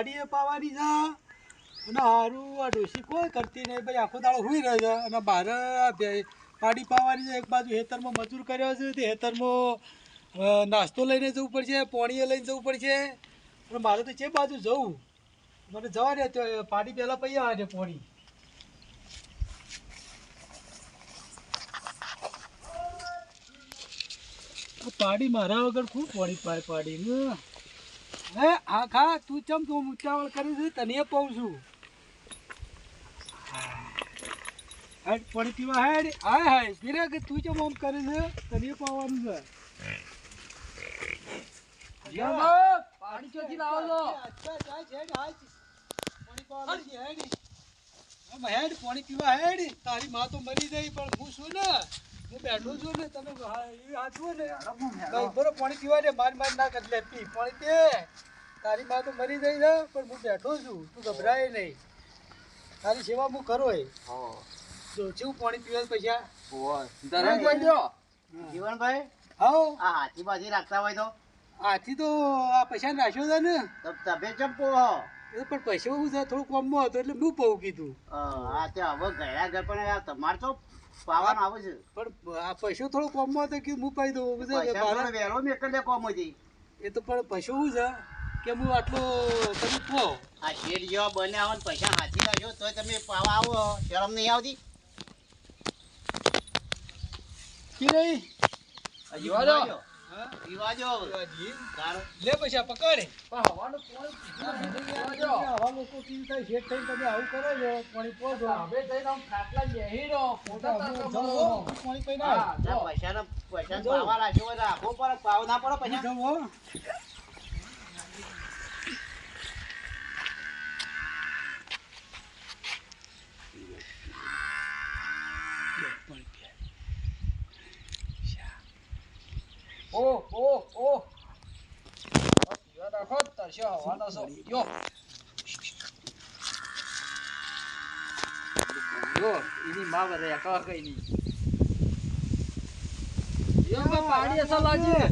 પાડીએ પાવાની છે. અને હારું, આ ડોસી કોઈ કરતી નહીં. ભાઈ, આખો દાડો હુઈ રહે છે. અને બહાર પાડી પાવાની છે. એક બાજુ હેતરમાં મજૂર કર્યો છે. તે હેતરમાં નાસ્તો લઈને જવું પડશે, પોણીએ લઈને જવું પડશે. અને મારે તો જે બાજુ જવું, મને જવા દે. તો પાડી પહેલાં પૈયા આવે પોણી. આ પાડી મારા વગર ખૂબ પોણી પાય પાડીને? હે હા ખા તું ચમ તું ઉચાવળ કરી છે? તને કહું છું. હેડ પાણી પીવા હેડ. હાય હાય. ગીરે કે તું ચમ આમ કરે છે? તને પાવાનું છે. પાણી ચોથી લાવો છો. અચ્છા, જાય હેડ, હાય. પાણી પાવાનું હેડ. હેડ, પાણી પીવા હેડ તારી માં તો મરી ગઈ પણ હું છું ને. હું બેઠો છું ને તમે હા, એ હાચવું ને. બરો પાણી પીવા દે માર માર ના કરી લે પી પાણી પીએ તારી માં તો મરી ગઈ છે પણ હું બેઠો છું. તું ગભરાય નહીં. તારી સેવા હું કરો એ. જો જેવું પાણી પીવા પૈસા. જીવનભાઈ? હા આ હાથી બાજી રાખતા હોય તો? હાથી તો આ પૈસા રાખ્યો છે ને. તમે પોહો? એ પણ પૈસા હું છે થોડું કોમમાં હતો એટલે હું પવું કીધું. આ તે હવે ગયા ગયા પણ તમારે તો પાવાનું આવે છે. પણ આ પૈસો થોડો કોમમાં હતો કે હું પાઈ દઉં? વહેલો મેકલ દે કોમ હતી એ તો પણ પૈસો હું છે કે હું આટલું તમે કહો. આ શેર જેવા બન્યા ને પૈસા હાથી લાગ્યો તો તમે પાવા આવો શરમ નહીં આવતી? કે નહીં લે પૈસા પકડ. પણ હવાનું આવા થાય શેઠ તમે આવું કરો છો પાણી હવે જઈને આમ ખાટલા બેહી રહો ફોટા પાણી પીને આવો. પૈસા પૈસા પાવા રાખ્યો પાવ ના પડે પૈસા. જાઓ, હો. ઓ ઓ ઓ આ પીવા રાખો તરસ્યો હવાનો છો યો યો એની માં વરે કવા કઈ નહીં યો પાડી અસર લાગી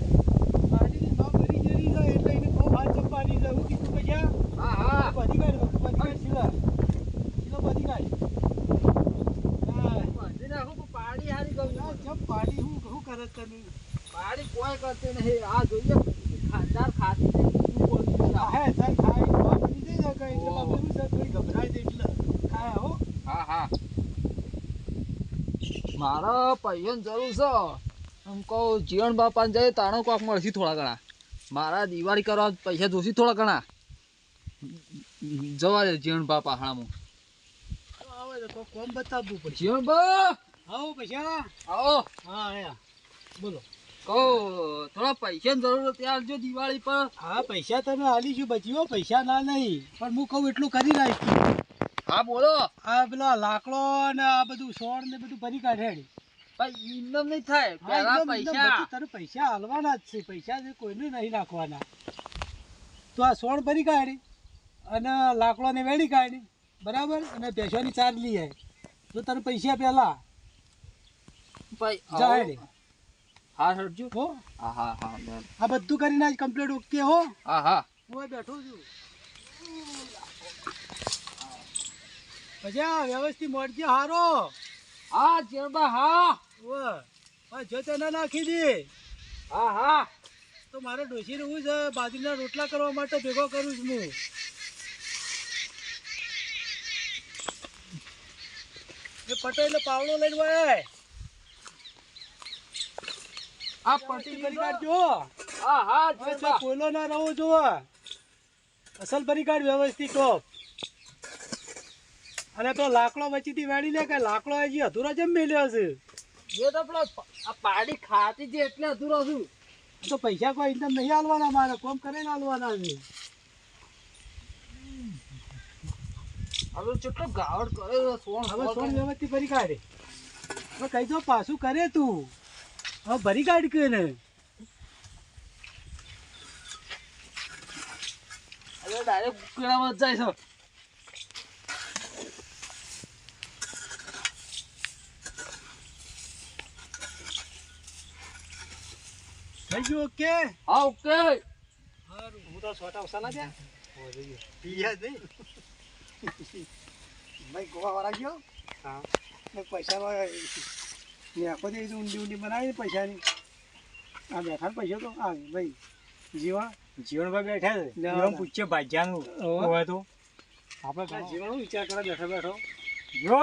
પાણીની ભાવ ભરી જરી છે એટલે એને બહુ હાથ ચંપાની છે. કીધું પૈસા? હા હા બધી કાઢ, બધી કાઢ, શીલા. શીલા બધી કાઢ. હા. પાડી હારી ગયું ચમ પાડી કરે કોઈ કરતી નહીં આ જોઈએ. ખાનદાર ખાતી. હે સર ખાઈ જાય ને કઈ એટલે બાપુ સર થોડી ગભરાય છે એટલે. ખાય હો. હા હા. મારા પૈયન જરૂર છે. એમ કહું જીવન બાપાને જાય તાણો કોક મળશે થોડા ઘણા. મારા દિવાળી કરવા પૈસા જોશે થોડા ઘણા. જવા દે જીવન બાપા હાણામાં આવે તો કોમ બતાવવું પડશે. જીવન બા! આવો પૈસા. આવો. હા આયા. બોલો. કહું થોડા પૈસાની જરૂર જો દિવાળી પર. હા પૈસા તમે પૈસા ના નહીં. પણ હું કહું એટલું કરી નાખી હા બોલો. આ પેલા લાકડો ને આ બધું સોળ ને બધું ભરી કાઢે. ભાઈ નહીં થાય. પહેલા એકદમ, એકદમ પૈસા. તારે પૈસા હાલવાના જ છે. પૈસા કોઈને નહીં નાખવાના. તો આ સોળ ભરી કાઢી અને લાકડોને વેડી કાઢી. બરાબર? અને ભેંસોની ચાર લઈ આવી તો તારે પૈસા પેલા. હા સરજો હો? હા હા હા બરાબર. આ બધું કરીને આજ કમ્પ્લીટ ઓકે હો. હા હા. હું બેઠો છું. પછી આ વ્યવસ્થિત મળજે હારો. હા જીવનબા હા. ઓ જો તને નાખી દે. હા હા. તો મારે ડોસી રહેવું છે બાજરીના રોટલા કરવા માટે ભેગો કરું છું હું. એ પટેલ પાવડો લઈને વાય આ પટી કરી કાઢજો. હા હા જો જીવનબા ના રહો જો અસલ ભરી કાઢ વ્યવસ્થિત ટોપ અને તો લાકડો વચ્ચેથી વાળી લે કે લાકડો હજી અધૂરો જેમ મેલ્યો છે એ તો પેલો આ પાડી ખાતી છે એટલે અધૂરો છું. તો પૈસા કોઈ એકદમ નહીં હાલવાના મારે કોમ કરીને હાલવાના છે. હવે કેટલો ગાવડ કર્યો સોણ હવે સોણ વ્યવસ્થિત ભરી કાઢે. હવે કઈ તો પાછું કરે તું. કાઢ કે ને હવે ડાયરેક્ટ ઉકેલામાં જ જાય છે. થઈ ગયું ઓકે હા ઓકે હારું હું તો છોટા ઉસાલા છે પીયા નહીં. ભાઈ ગોવા વાળા ગયો? હા. પૈસા ને આખો દે ઊંડી ઊંડી બનાવી પૈસાની. આ બેઠા પૈસા તો આ ભાઈ જીવા જીવનમાં બેઠા છે. જીવણ પૂછે ભાજ્યાનું હોય તો. આપણે જીવણ વિચાર કરે બેઠો બેઠો. જો.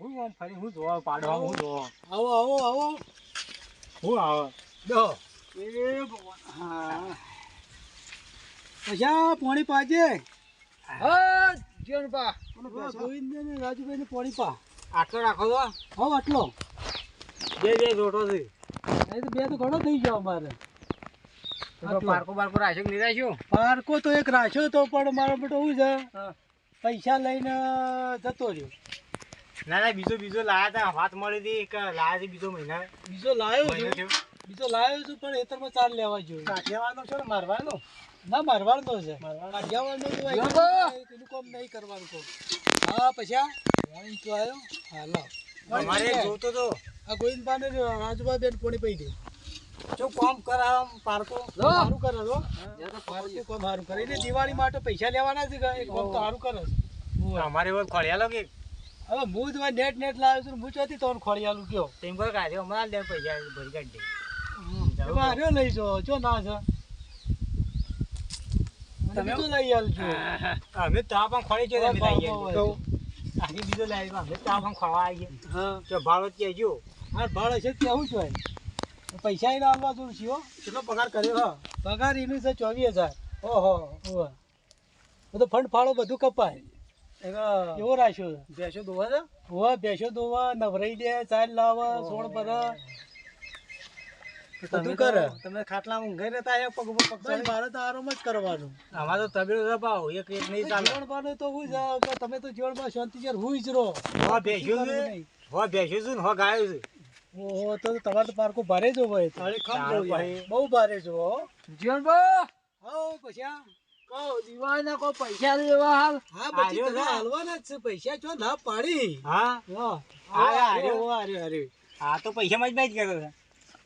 હું. આમ ફરી હું જોવા પાડવા હું જોવા. આવો આવો આવો. હું આવે. દો. એ ભગવાન. હા. પૈસા પોણી પાજે. હા. ગોવિંદ ને રાજુભાઈ ને પોણી પા. આટલો રાખો તો હો આટલો. બે બે રોટો થઈ એ તો બે તો ઘણો થઈ ગયો અમારે. પારકો બારકો રાખ્યો નહીં રાખ્યો? પારકો તો એક રાખ્યો તો પણ મારો બેટો હું છે? પૈસા લઈને જતો રહ્યો. ના ના બીજો બીજો લાયા હતા વાત મળી હતી એક લાયા છે બીજો મહિના. બીજો લાવ્યો મહિનો છું. બીજો લાવ્યો છું પણ એતરમાં ચાલ લેવા જોઈએ લેવાનો છે ને મારવાનો? ના મારવાનો છે. તો યાબા! કામ નહીં કરવાનું કોમ. હા પૈસા પોણી તો આવ્યો હા લો. અમારે જોતો તો. આ ગોવિંદબા ને રાજુબા બેન પોણી પડી દે. જો કામ કરાવ પારકો. સારું કરે લો. પારકો કામ સારું કરે. એટલે દિવાળી માટે પૈસા લેવાના છે કે એક કામ તો સારું કરે છે? અમારે એવો ખોળિયાલો કે? હવે હું જ નેટ નેટ લાવ્યો છું હું ચોથી તો ખોડિયાલું કયો? તેમ કોઈ કાઢ્યો હમણાં લે પૈસા ભરી કાઢી દે. લઈ જો. જો ના છે. તમે તો લઈ આવજો. અમે તો પણ ખોળી છે અમે લઈ આવજો. આજે બીજો લઈ આવ્યો. અમે તો પણ ખોળવા આવીએ. હા. તો ભાડો કહેજો હા ભાડો છે કેવું છે? પૈસા એને આલવા જોઉં છું કેટલો પગાર કર્યો હા? પગાર એનું છે ચોવીસ હજાર. ઓહો. ઓહો. બધો ફંડ ફાળો બધું કપાય. એવો રાખ્યો ભેંસો દોવા ભેંસો દોવા નવરાઈ દે ચાલ લાવ સોળ ભરે બધું કરે? તમે ખાટલામાં ઊંઘાઈ રહેતા આયા પગ ઉપર પગ મારે તો આરામ જ કરવાનું. અમારે તો તબેલો છે એક એક નહીં ચાલે. જીવણબાને તો હું છે તમે તો જીવણમાં શાંતિથી હુઈ જ રહો. હો ભેંસ્યું હો ભેંસ્યું છે હો ગાયું છે. ઓહો તો તમારે તો પારકો ભારે જ હોય. તારે ખમ તારે જવું યાર. ભાઈ. બહુ ભારે જો હા. પૈસા કહો પૈસા લેવા હાલ? હા પછી તમે હાલવાના જ છે પૈસા છો ના પાડી. હા? હા આર્યો, આર્યો આર્યો આર્યો આ તો પૈસામાં જ બાજ કર્યો છે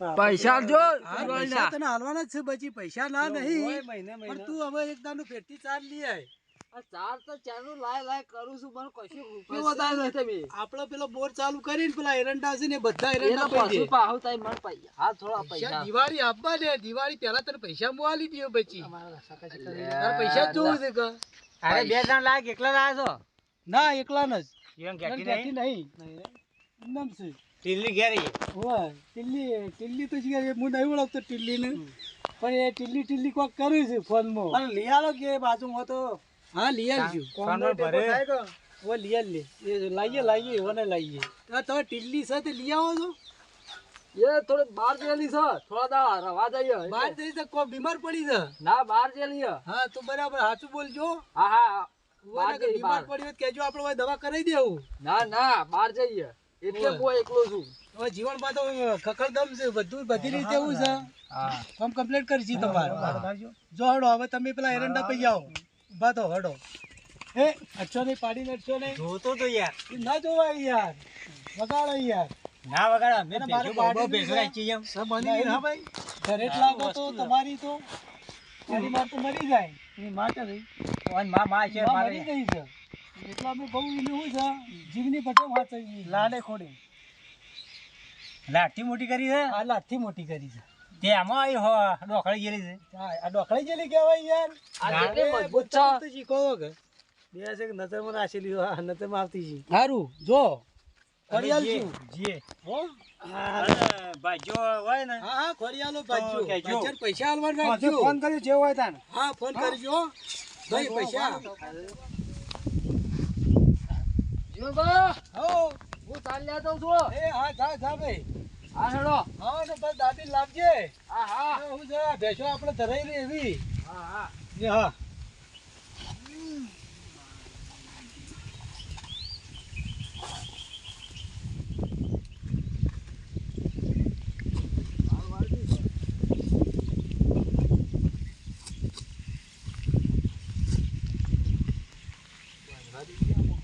પૈસા જો પૈસા તને હાલવાના જ છે પછી પૈસા ના નહીં. મહિને પણ તું હવે એક દાનું પેટી ચાર લઈ આય. આ ચાર તો ચારનું લાય લાય કરું છું મને કશું રૂપિયો વધારે નથી તમે આપણો પેલો બોર ચાલુ કરીને પેલા એરંડા છે ને બધા એરંડા પાછું પાહુ તાઈ મને પૈસા હા થોડા પૈસા પૈસા. દિવાળી આપવા દે. દિવાળી પહેલા તને પૈસા હું આલી દઉં પછી. પૈસા જોવું છે કે? અરે બે જણ લાગ એકલા લાયા છો? ના એકલા ન જ નહીં? નહીં? નામ છે. ટીલી ઘેર. આવીએ. હોય ટિલ્લી ટિલ્લી તો છે હું નહીં ઓળખતો ટિલ્લીને. પણ એ ટિલ્લી ટિલ્લી કોક કર્યું છે ફોનમાં. પણ લઈ આલો કે બાજુમાં તો હા લઈ આવજો. કોનો ભરે? ઓ લઈ આલ લે. એ લાવીએ લાવીએ એવાને લાવીએ તો તમે ટિલ્લી સાથે લઈ આવો છો? એ થોડી બહાર જેલી છે. થોડા દા રવા જઈએ. બહાર જઈ તો કો બીમાર પડી છે? ના બહાર જેલી છે. હા તો બરાબર સાચું બોલજો. હા હા બીમાર પડ્યો પડી હોય તો આપણે દવા કરાવી દેવું. ના ના બહાર જઈએ. એટલે હું એકલો છું. હવે જીવનમાં તો ખખડદમ છે બધું બધી રીતે એવું છે. હા. ફોર્મ કમ્પ્લીટ કરી છે તમારે. જો હડો હવે તમે પેલા એરંડા પૈ આવો. ઊભા તો હડો. એ અચ્છો નહીં પાડીને નડશો નહીં. જોતો તો યાર. ના જોવાય યાર. વગાડો યાર. ના વગાડા મેં એને મારે પાડી દીધી રાખી એમ. હા ભાઈ ઘરેટ લાગો તો તમારી તો. એની માર તો મરી જાય. એ માટે રહી. ઓનમાં માં છે મારી ગઈ છે. એટલા અમે બહુ એને શું છે જીવની પટે વાંચી લાડે ખોડી. લાઠી મોટી કરી છે? આ લાઠી મોટી કરી છે. તે આમાં આવી હો ડોખળી ગયેલી છે. આ ડોકળી જેલી કહેવાય યાર. આ ના, મજબૂત છે? તો શીખો કે. બે છે કે નજરમાં રાખેલી હોય, નજરમાં આવતી છે સારું જો. ખોડિયાલ છું. જીએ. હો? અને હોય ને. હા હા ખોડિયાલો બાજુ કહેજો. પૈસા આલવા ફોન કર્યો હોય તાને. હા ફોન કરજો. ભાઈ પૈસા. જીવણબા હો. હું ચાલ્યા જાઉં છું. એ હા જા જા ભાઈ. હા હેડો. હા ને બસ દાદી લાવજે. હા હા. હા, જરા ભેસો આપણે ધરાઈ રહી એવી. હા હા. હા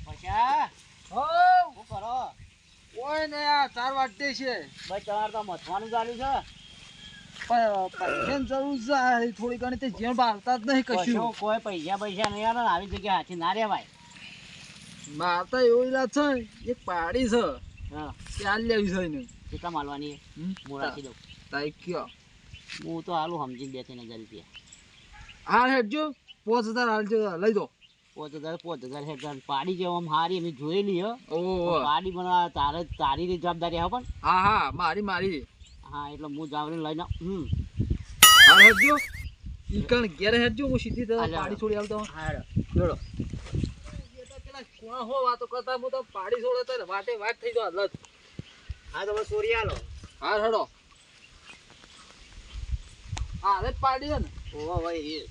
પૈસા હો શું કરો છે. ભાઈ તમારે તો મથવાનું ચાલુ છે? પૈસાની જરૂર છે થોડી ઘણી તે જીવન બાળતા જ નહીં કશું. કોઈ પૈસા પૈસા નહીં આવે આવી જગ્યા હાથી ના રહેવાય. મારતા એવો ઈલાજ છે ને, એક પાડી છે. હા. ત્યાં લેવી છે એને. કેટલા માલવાની? હું રાખી દઉં. તાઈ કયો? હું તો હાલું સમજીને બે ત્રણ હજાર રૂપિયા. હાલ હેડજો પાંચ હજાર હાલજો લઈ દો પાંચ હજાર પાંચ હજાર હેઠળ પાડી જેવો આમ હારી અમે જોયેલી હો. પાડી પણ તારે તારી રી જવાબદારી પણ. હા હા મારી મારી. હા એટલે હું જાવરીને લઈને હમ. હાલ હેડજો ઈકણ ઘેર હેડજો હું સીધી પાડી છોડી આવતો હા જોડો. કોણ હો વાતો કરતા હું તો પાડી છોડે તો વાટે વાટ થઈ હાલત હા તમે સોરી આલો હા હેડો. હા પાડી છે ને. ઓહો ભાઈ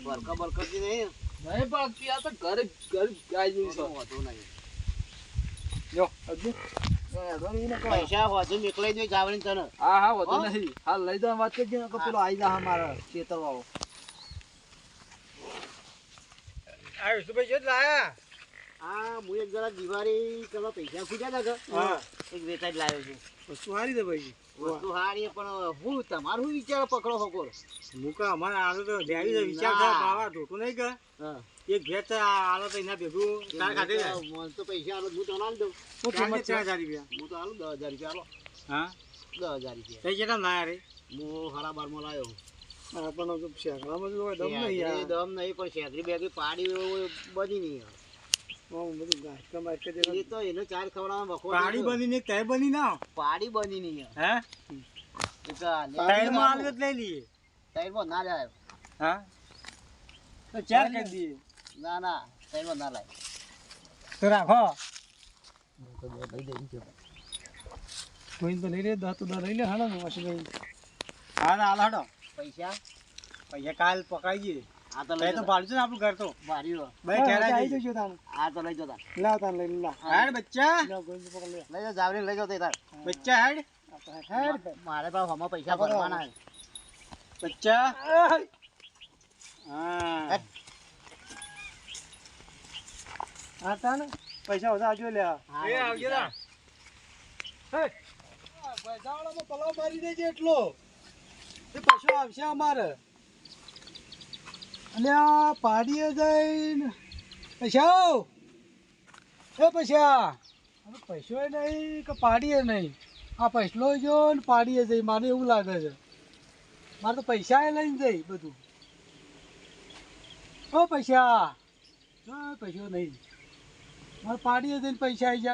બરકા બરકતી નહીં નહીં પાડતી આ તો ઘરે ઘરે ગાય જેવું છે. વધુ નહીં. જો હજુ. ને. પૈસા વધુ નીકળી દો તને. હા હા વધુ નહીં. હા લઈ જવા વાત કરજે નકર પેલો આવી જા મારા ખેતર વાળો આ વિષ્ણુભાઈ જો લાયા. હા હું એક જરા દિવાળી કરવા પૈસા ખૂટ્યા હતા એક વેચાઈ જ લાવ્યો છું. વસ્તુ સારી છે ભાઈ. વસ્તુ હારી પણ હું તમારું વિચાર પકડો હકોર મુકા અમારે આલો તો ડેરી તો વિચાર બાવા ધોતું નહીં હા. એક ભેટ છે, આલો તો એના ભેગું તાર કાઢી મને તો પૈસા આલો હું તો ના દઉં. હું કિંમત ચાર હજાર રૂપિયા? હું તો આલું દસ હજાર રૂપિયા આલો. હા? દસ હજાર રૂપિયા. તઈ કેટલા ના રે હું હાડા બારમાં લાવ્યો આપણને શેકડામાં તો દમ નહીં પણ શેકડી બેકડી પાડી બધી નહીં એ તો એને ચાર ખવડાવવાનો વખો પાડી બની ને તય બની ના પાડી બની નહીં હે? એ તો આ તૈરમાં આલવે તો લઈ લઈએ. તૈરમાં ના લાય હા? તો ચાર કરી દઈએ. ના ના તૈરમાં ના લાય તો રાખો. કોઈ તો લઈ લે દસ તો દસ લઈ લે હાલો ને વાસુભાઈ હાલ હડો પૈસા? પૈસા કાલ પકાઈ જઈએ. આ તો લઈ તો જતા. પાડજો આપણું ઘર તો. ભારી ભાઈ ઘેર આવી જઈએ. આ તો લઈ જતા. લાવ તાન લઈ લા હેડ બચ્ચા. લઈ જાઓ જાવરીને લઈ જાઓ તે તાર. બચ્ચા હેડ. મારે પાસે ભરવાના. બચ્ચા. હા. હા તાન પૈસા બધા આજો લે હા, એ આવજો. તા. પૈસાવાળામાં પલાવ મારી દેજે એટલો. એ પૈસા આવશે અમારે. અને આ પાડીએ જઈને. પૈસા એ પૈસા? હવે પૈસો નહીં કે પાડીએ નહીં. આ પૈસલો જો ને પાડીએ જઈ મારે એવું લાગે છે. મારે તો પૈસા એ લઈને જઈ બધું. ઓ પૈસા. પૈસો નહીં. મારે પાડીએ જઈને પૈસા આવી જાય.